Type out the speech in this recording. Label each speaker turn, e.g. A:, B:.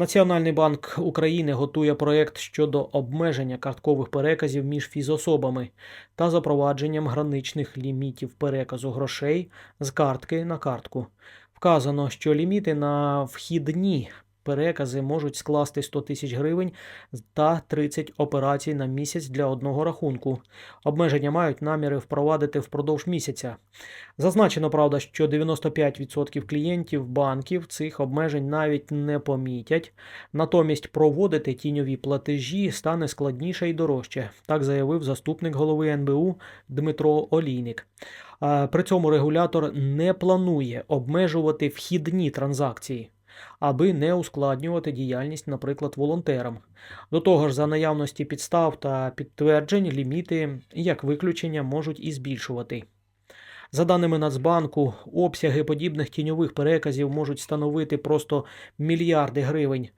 A: Національний банк України готує проєкт щодо обмеження карткових переказів між фізособами та запровадженням граничних лімітів переказу грошей з картки на картку. Вказано, що ліміти на вхідні перекази можуть скласти 100 тисяч гривень та 30 операцій на місяць для одного рахунку. Обмеження мають наміри впровадити впродовж місяця. Зазначено, правда, що 95% клієнтів банків цих обмежень навіть не помітять. Натомість проводити тіньові платежі стане складніше і дорожче, так заявив заступник голови НБУ Дмитро Олійник. При цьому регулятор не планує обмежувати вхідні транзакції, аби не ускладнювати діяльність, наприклад, волонтерам. До того ж, за наявності підстав та підтверджень ліміти, як виключення, можуть і збільшувати. За даними Нацбанку, обсяги подібних тіньових переказів можуть становити просто мільярди гривень.